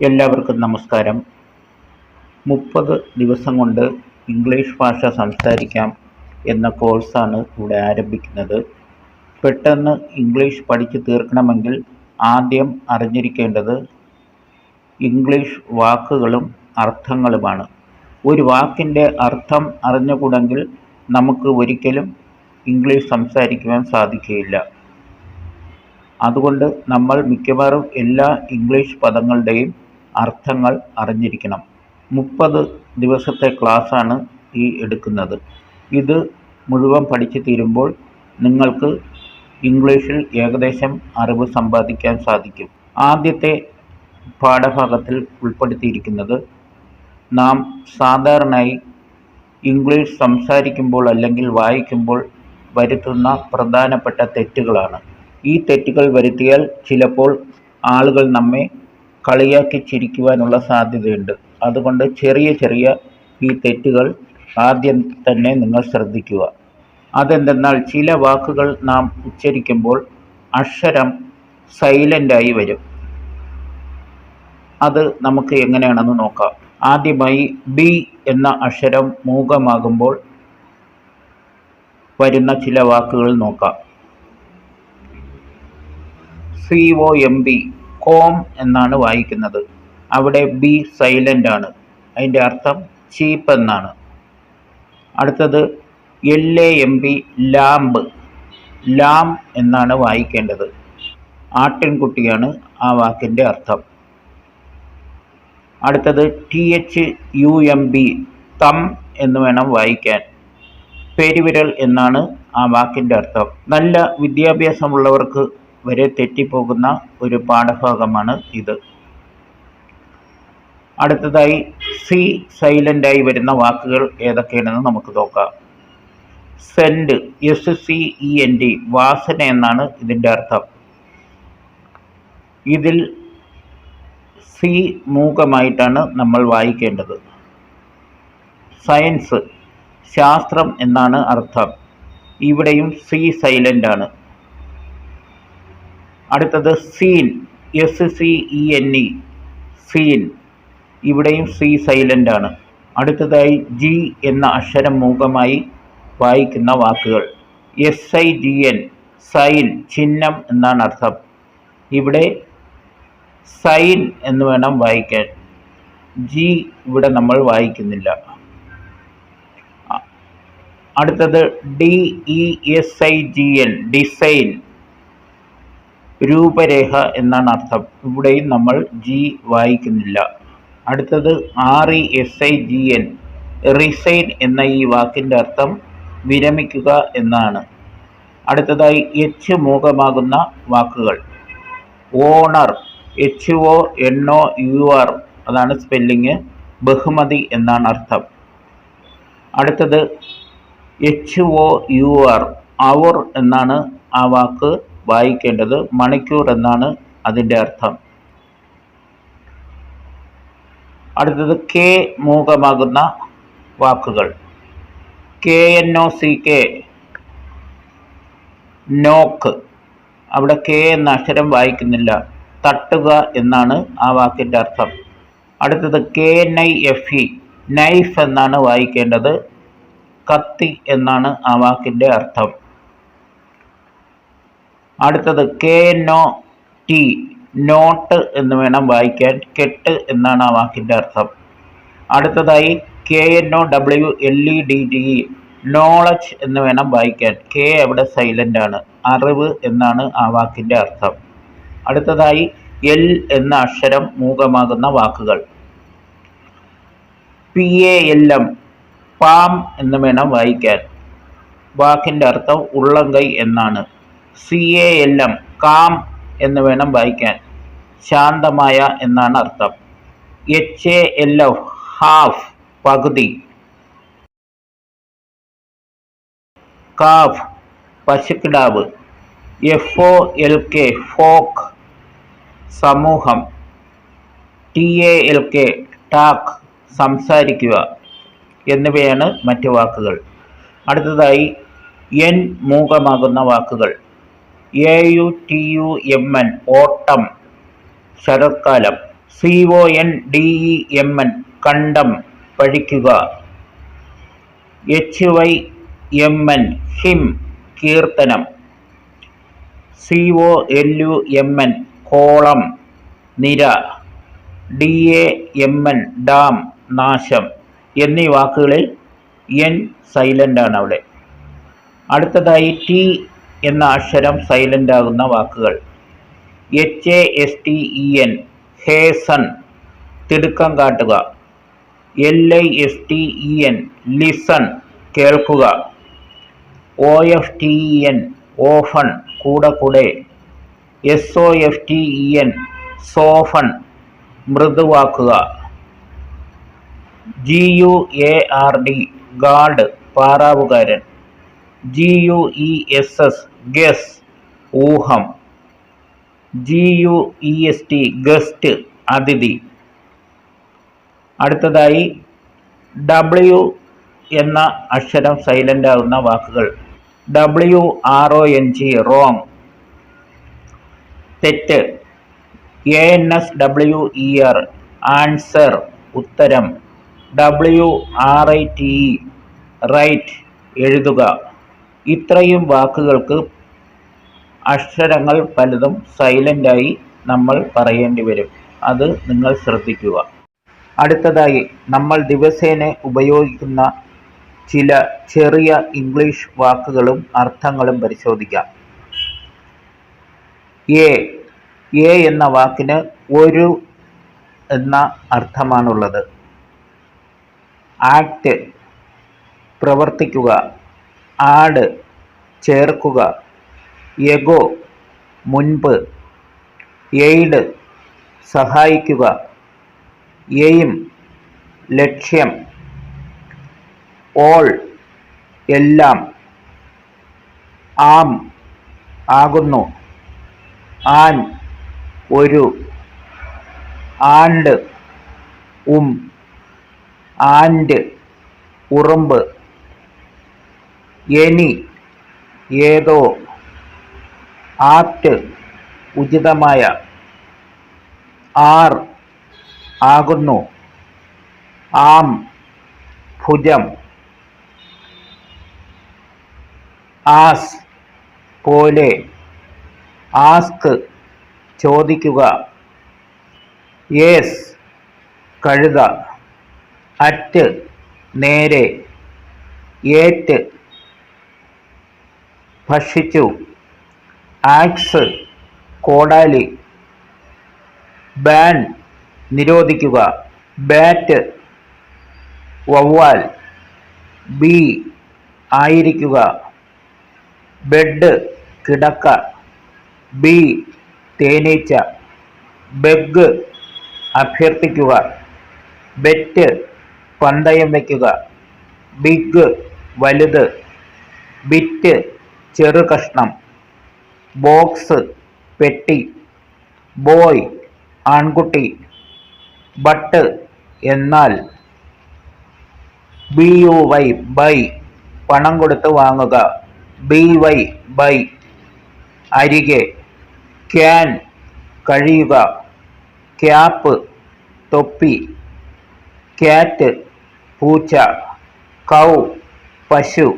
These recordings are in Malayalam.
എല്ലാവർക്കും നമസ്കാരം. മുപ്പത് ദിവസം കൊണ്ട് ഇംഗ്ലീഷ് ഭാഷ സംസാരിക്കാം എന്ന കോഴ്സാണ് ഇവിടെ ആരംഭിക്കുന്നത്. പെട്ടെന്ന് ഇംഗ്ലീഷ് പഠിച്ച് തീർക്കണമെങ്കിൽ ആദ്യം അറിഞ്ഞിരിക്കേണ്ടത് ഇംഗ്ലീഷ് വാക്കുകളും അർത്ഥങ്ങളുമാണ്. ഒരു വാക്കിന്റെ അർത്ഥം അറിഞ്ഞുകൂടെങ്കിൽ നമുക്ക് ഒരിക്കലും ഇംഗ്ലീഷ് സംസാരിക്കുവാൻ സാധിക്കുകയില്ല. അതുകൊണ്ട് നമ്മൾ മിക്കവാറും എല്ലാ ഇംഗ്ലീഷ് പദങ്ങളുടെയും അർത്ഥങ്ങൾ അറിഞ്ഞിരിക്കണം. മുപ്പത് ദിവസത്തെ ക്ലാസ്സാണ് ഈ എടുക്കുന്നത്. ഇത് മുഴുവൻ പഠിച്ചു തീരുമ്പോൾ നിങ്ങൾക്ക് ഇംഗ്ലീഷിൽ ഏകദേശം അറിവ് സമ്പാദിക്കാൻ സാധിക്കും. ആദ്യത്തെ പാഠഭാഗത്തിൽ ഉൾപ്പെടുത്തിയിരിക്കുന്നത് നാം സാധാരണയായി ഇംഗ്ലീഷ് സംസാരിക്കുമ്പോൾ അല്ലെങ്കിൽ വായിക്കുമ്പോൾ വരുത്തുന്ന പ്രധാനപ്പെട്ട തെറ്റുകളാണ്. ഈ തെറ്റുകൾ വരുത്തിയാൽ ചിലപ്പോൾ ആളുകൾ നമ്മെ കളിയാക്കി ചിരിക്കുവാനുള്ള സാധ്യതയുണ്ട്. അതുകൊണ്ട് ചെറിയ ചെറിയ ഈ തെറ്റുകൾ ആദ്യം തന്നെ നിങ്ങൾ ശ്രദ്ധിക്കുക. അതെന്തെന്നാൽ ചില വാക്കുകൾ നാം ഉച്ചരിക്കുമ്പോൾ അക്ഷരം സൈലന്റായി വരും. അത് നമുക്ക് എങ്ങനെയാണെന്ന് നോക്കാം. ആദ്യമായി ബി എന്ന അക്ഷരം മൂകമാകുമ്പോൾ വരുന്ന ചില വാക്കുകൾ നോക്കാം. C O M B comb എന്നാണ് വായിക്കുന്നത്. അവിടെ ബി സൈലന്റ് ആണ്. അതിന്റെ അർത്ഥം ചീപ്പ് എന്നാണ്. അടുത്തത് L A M B lamb. Lamb എന്നാണ് വായിക്കേണ്ടത്. ആട്ടിൻകുട്ടിയാണ് ആ വാക്കിന്റെ അർത്ഥം. അടുത്തത് T H U M B thumb എന്ന് വേണം വായിക്കാൻ. പെരുവിരൽ എന്നാണ് ആ വാക്കിന്റെ അർത്ഥം. നല്ല വിദ്യാഭ്യാസമുള്ളവർക്ക് വരെ തെറ്റിപ്പോകുന്ന ഒരു പാഠഭാഗമാണ് ഇത്. അടുത്തതായി സി സൈലന്റായി വരുന്ന വാക്കുകൾ ഏതൊക്കെയാണെന്ന് നമുക്ക് നോക്കാം. Send S C E N D വാസന എന്നാണ് ഇതിന്റെ അർത്ഥം. ഇതിൽ സി മൂകമായിട്ടാണ് നമ്മൾ വായിക്കേണ്ടത്. സയൻസ് ശാസ്ത്രം എന്നാണ് അർത്ഥം. ഇവിടെയും സി സൈലന്റ് ആണ്. അടുത്തത് scene S C E N E scene. ഇവിടെയും സി സൈലന്റ് ആണ്. അടുത്തതായി ജി എന്ന അക്ഷരം മൂകമായി വായിക്കുന്ന വാക്കുകൾ. S I G N sign ചിഹ്നം എന്നാണ് അർത്ഥം. ഇവിടെ സൈൻ എന്ന് വേണം വായിക്കാൻ. ജി ഇവിടെ നമ്മൾ വായിക്കുന്നില്ല. അടുത്തത് D E S I G N design രൂപരേഖ എന്നാണ് അർത്ഥം. ഇവിടെയും നമ്മൾ ജി വായിക്കുന്നില്ല. അടുത്തത് R E S I G N resign എന്ന ഈ വാക്കിന്റെ അർത്ഥം വിരമിക്കുക എന്നാണ്. അടുത്തതായി എച്ച് മൂകമാകുന്ന വാക്കുകൾ. Honour H O N O U R അതാണ് സ്പെല്ലിങ് ബഹുമതി എന്നാണ് അർത്ഥം. അടുത്തത് H O U R hour എന്നാണ് ആ വാക്ക് വായിക്കേണ്ടത് മണിക്കൂർ എന്നാണ് അതിന്റെ അർത്ഥം. അടുത്തത് കെ മൂകമാകുന്ന വാക്കുകൾ. K N O C K knock. അവിടെ കെ എന്ന അക്ഷരം വായിക്കുന്നില്ല. തട്ടുക എന്നാണ് ആ വാക്കിന്റെ അർത്ഥം. അടുത്തത് K N I F E knife എന്നാണ് വായിക്കേണ്ടത്. കത്തി എന്നാണ് ആ വാക്കിന്റെ അർത്ഥം. അടുത്തത് കെ നോ ടി നോട്ട് എന്ന് വേണം വായിക്കാൻ കെട്ട് എന്നാണ് ആ വാക്കിന്റെ അർത്ഥം. അടുത്തതായി K N O W L E D D E knowledge എന്ന് വേണം വായിക്കാൻ. കെ അവിടെ സൈലന്റ് ആണ് അറിവ് എന്നാണ് ആ വാക്കിന്റെ അർത്ഥം. അടുത്തതായി എൽ എന്ന അക്ഷരം മൂകമാകുന്ന വാക്കുകൾ. P A L M palm എന്ന് വേണം വായിക്കാൻ. വാക്കിന്റെ അർത്ഥം ഉള്ളംകൈ എന്നാണ്. C A L M calm എന്ന് വേണം വായിക്കാൻ. ശാന്തമായ എന്നാണ് അർത്ഥം. H A L F half പകുതി. Calf പശുക്കിടാവ്. F O L K folk സമൂഹം. T A L K talk സംസാരിക്കുക എന്നിവയാണ് മറ്റു വാക്കുകൾ. അടുത്തതായി എൻ മൂകമാകുന്ന വാക്കുകൾ. A U T U M N autumn ശരത്കാലം. C O N D E M N condemn പഴിക്കുക H Y M N hymn കീർത്തനം. C O L U M N column നിര. D A M N damn നാശം എന്നീ വാക്കുകളിൽ എൻ സൈലന്റ് ആണ് അവിടെ. അടുത്തതായി ടി എന്ന അക്ഷരം സൈലന്റ് ആകുന്ന വാക്കുകൾ. H A S T E N hasten തിടുക്കം കാട്ടുക. L I S T E N listen കേൾക്കുക. O F T E N often കൂടെ കൂടെ. S O F T E N soften മൃദുവാക്കുക. G U A R D guard പാറാവുകാരൻ. G U E S S guess ഊഹം. G U E S T guest അതിഥി. അടുത്തതായി ഡബ്ല്യു എന്ന അക്ഷരം സൈലന്റ് ആകുന്ന വാക്കുകൾ. W R O N G wrong തെറ്റ്. A N S W E R answer ഉത്തരം. W R I T E write എഴുതുക. ഇത്രയും വാക്കുകൾക്ക് അക്ഷരങ്ങൾ പലതും സൈലന്റായി നമ്മൾ പറയേണ്ടി വരും. അത് നിങ്ങൾ ശ്രദ്ധിക്കുക. അടുത്തതായി നമ്മൾ ദിവസേന ഉപയോഗിക്കുന്ന ചില ചെറിയ ഇംഗ്ലീഷ് വാക്കുകളും അർത്ഥങ്ങളും പരിശോധിക്കാം. എ എ എന്ന വാക്കിന് ഒരു എന്ന അർത്ഥമാണുള്ളത്. ആക്ട് പ്രവർത്തിക്കുക. ആഡ് ചേർക്കുക. എഗോ മുൻപ് എയ്ഡ് സഹായിക്കുക. എയിം ലക്ഷ്യം. ഓൾ എല്ലാം ആം ആകുന്നു. ആൻ ഒരു ആണ്ട് ഉം ആൻഡ് ഉറുമ്പ് എനി ഏതോ ആപ്റ്റ് ഉചിതമായ ആർ ആകുന്നു ആം ഭുജം ആസ് പോലെ ആസ്ക് ചോദിക്കുക യേസ് കഴുത അറ്റ് നേരെ ഏറ്റ് ഭക്ഷിച്ചു. ആക്സ് കോടാലി ബാൻ നിരോധിക്കുക. ബാറ്റ് വവ്വാൽ. ബി ആയിരിക്കുക. ബെഡ് കിടക്ക. ബി തേനീച്ച. ബെഗ് അഭ്യർത്ഥിക്കുക. ബെറ്റ് പന്തയം വയ്ക്കുക. ബിഗ് വലുത്. ബിറ്റ് ചെറു കഷ്ണം. ബോക്സ് പെട്ടി ബോയ് ആൺകുട്ടി ബട്ട് എന്നാൽ ബി യു വൈ ബൈ പണം കൊടുത്ത് വാങ്ങുക. ബി വൈ ബൈ അരികെ ക്യാൻ കഴിയുക. ക്യാപ്പ് തൊപ്പി ക്യാറ്റ് പൂച്ച കൗ പശു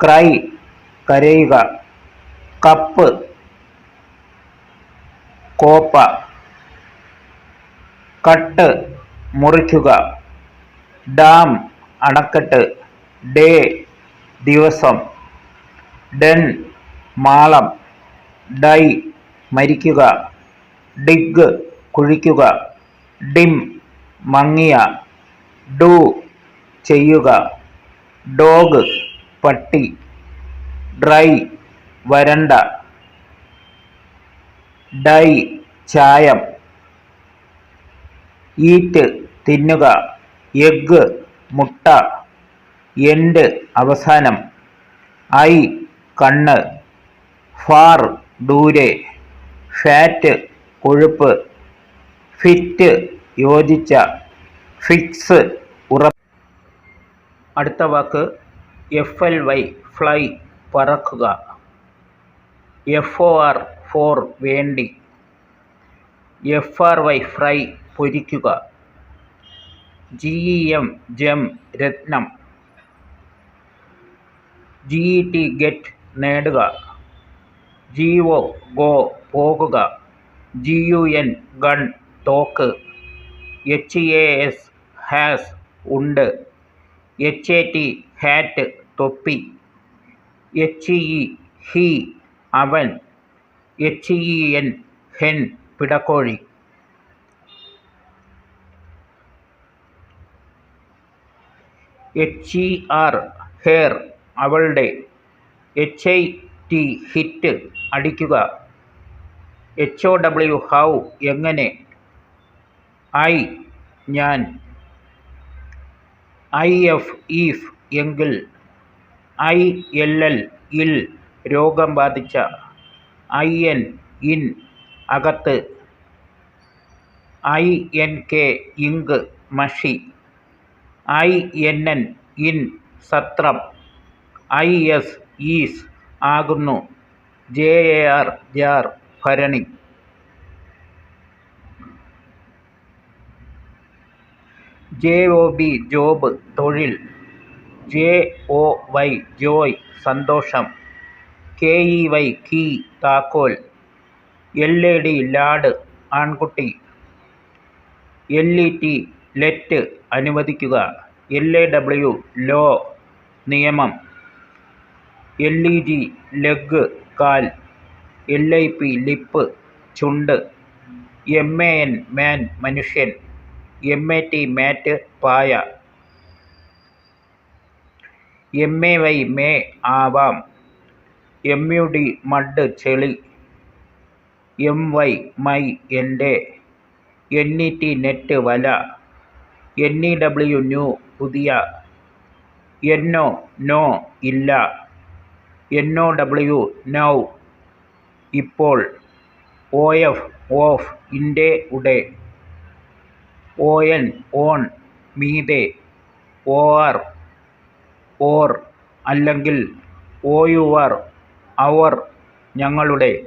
ക്രൈ കരയുക. കപ്പ്. കോപ്പ. കട്ട്. മുറിക്കുക. ഡാം. അണക്കെട്ട്. ഡേ. ദിവസം. ഡെൻ. മാളം. ഡൈ. മരിക്കുക. ഡിഗ്. കുഴിക്കുക. ഡിം. മങ്ങിയ. ഡു. ചെയ്യുക. ഡോഗ്. പട്ടി. ഡ്രൈ വരണ്ട. ഡൈ ചായം. ഈറ്റ് തിന്നുക. എഗ്ഗ് മുട്ട. എൻഡ് അവസാനം. ഐ കണ്ണ്. ഫാർ ദൂരെ. ഫാറ്റ് കൊഴുപ്പ്. ഫിറ്റ് യോജിച്ച. ഫിക്സ് ഉറ അടുത്ത വാക്ക് എഫ് എൽ വൈ ഫ്ലൈ. പറക്കുക. എഫ് ഒ ആർ ഫോർ വേണ്ടി. എഫ് ആർ വൈ ഫ്രൈ പൊരിക്കുക. ജി ഇ എം ജെം രത്നം. ജി ഇ ടി ഗെറ്റ് നേടുക. ജി ഒ ഗോ പോകുക. ജി യു എൻ ഗൺ തോക്ക്. എച്ച് എ എസ് ഹാസ് ഉണ്ട്. എച്ച് എ ടി ഹാറ്റ് തൊപ്പി. എച്ച് ഇ ഹി അവൻ എച്ച് ഇ എൻ ഹെൻ പിടക്കോഴി. എച്ച് ഇ ആർ ഹെയർ അവളുടെ. എച്ച് ഐ ടി ഹിറ്റ് അടിക്കുക. എച്ച് ഒ ഡബ്ല്യു ഹൗ എങ്ങനെ? ഐ ഞാൻ. ഐ എഫ് ഈഫ് എങ്കിൽ ഐ എൽ എൽ ഇൽ രോഗം ബാധിച്ച ഐ എൻ ഇൻ അകത്ത് ഐ എൻ കെ ഇങ്ക് മഷി ഐ എൻ എൻ ഇൻ സത്രം ഐ എസ് ഈസ് ആകുന്നു ജെ എ ആർ ജാർ ഭരണി. ജെ ഒ ബി ജോബ് തൊഴിൽ ജെ ഒ വൈ ജോയ് സന്തോഷം. കെ ഇ വൈ കീ താക്കോൽ. എൽ എ ഡി ലാഡ് ആൺകുട്ടി. എൽ ഇ ടി ലെറ്റ് അനുവദിക്കുക. എൽ എ ഡബ്ല്യു ലോ നിയമം. എൽ ഇ ജി ലെഗ് കാൽ. എൽ ഐ പി ലിപ്പ് ചുണ്ട്. എം എ എൻ മാൻ മനുഷ്യൻ. എം എ ടി മാറ്റ് പായ. എം എ വൈ മേ ആവാം. എം യു ഡി മഡ് ചെളി എം വൈ മൈ എന്റെ. എൻ ഇ ടി നെറ്റ് വല. എൻ ഇ ഡബ്ല്യു ന്യൂ പുതിയ. എൻ ഒ നോ ഇല്ല. N O W now. ഇപ്പോൾ ഒ എഫ് ഓഫ് ഇന്റെ ഉടെ. ഒ എൻ ഓൺ മീതെ. ഒ ആർ ഓർ അല്ലെങ്കിൽ ഓ യു ആർ അവർ ഞങ്ങളുടെ.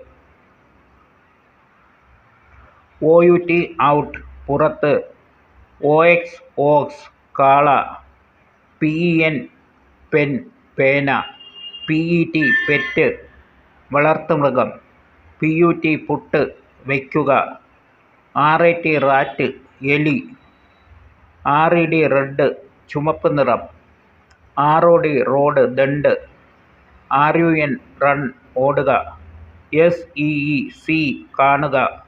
ഒ യു ടി ഔട്ട് പുറത്ത്. ഒ എക്സ് ഓക്സ് കാള. പി ഇ എൻ പെൻ പേന. P E T pet. വളർത്തുമൃഗം P U T put വയ്ക്കുക. ആർ എ ടി റാറ്റ് എലി. ആർ ഇ ഡി റെഡ് ചുമപ്പ് നിറം. ആർ ഒ ഡി റോഡ് ദണ്ട് ആർ യു എൻ റൺ ഓടുക. എസ് ഇ ഇ സി കാണുക.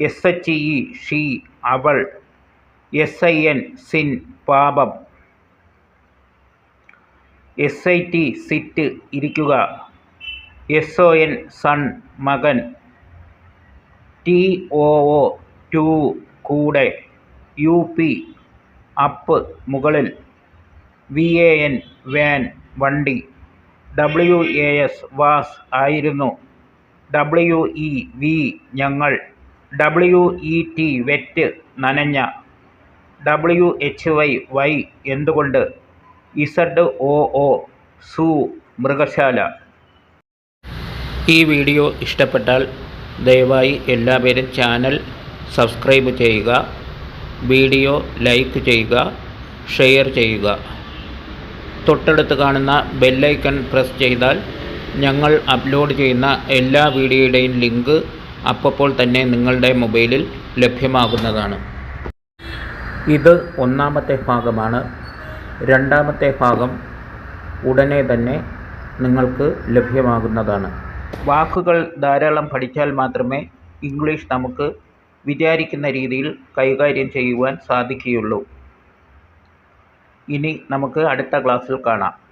എസ് എച്ച് ഇ ഷീ അവൾ. എസ് ഐ എൻ സിൻ പാപം. എസ് ഐ ടി സിറ്റ് ഇരിക്കുക. എസ് ഒ എൻ സൺ മകൻ. ടി ഒ ഒ ടു കൂടെ. യു പി അപ്പ് മുകളിൽ. വി എ എൻ വാൻ വണ്ടി. ഡബ്ല്യു എ എസ് വാസ് ആയിരുന്നു. ഡബ്ല്യു ഇ വി ഞങ്ങൾ. ഡബ്ല്യു ഇ ടി വെറ്റ് നനഞ്ഞ. ഡബ്ല്യു എച്ച് വൈ വൈ എന്തുകൊണ്ട്. ഇസഡ് ഒ ഒ സു മൃഗശാല. ഈ വീഡിയോ ഇഷ്ടപ്പെട്ടാൽ ദയവായി എല്ലാവരും ചാനൽ സബ്സ്ക്രൈബ് ചെയ്യുക വീഡിയോ ലൈക്ക് ചെയ്യുക ഷെയർ ചെയ്യുക. തൊട്ടടുത്ത് കാണുന്ന ബെല്ലൈക്കൺ പ്രസ് ചെയ്താൽ ഞങ്ങൾ അപ്ലോഡ് ചെയ്യുന്ന എല്ലാ വീഡിയോയുടെയും ലിങ്ക് അപ്പോൾ തന്നെ നിങ്ങളുടെ മൊബൈലിൽ ലഭ്യമാകുന്നതാണ്. ഇത് ഒന്നാമത്തെ ഭാഗമാണ്. രണ്ടാമത്തെ ഭാഗം ഉടനെ തന്നെ നിങ്ങൾക്ക് ലഭ്യമാകുന്നതാണ്. വാക്കുകൾ ധാരാളം പഠിച്ചാൽ മാത്രമേ ഇംഗ്ലീഷ് നമുക്ക് വിചാരിക്കുന്ന രീതിയിൽ കൈകാര്യം ചെയ്യുവാൻ സാധിക്കുകയുള്ളൂ. ഇനി നമുക്ക് അടുത്ത ക്ലാസ്സിൽ കാണാം.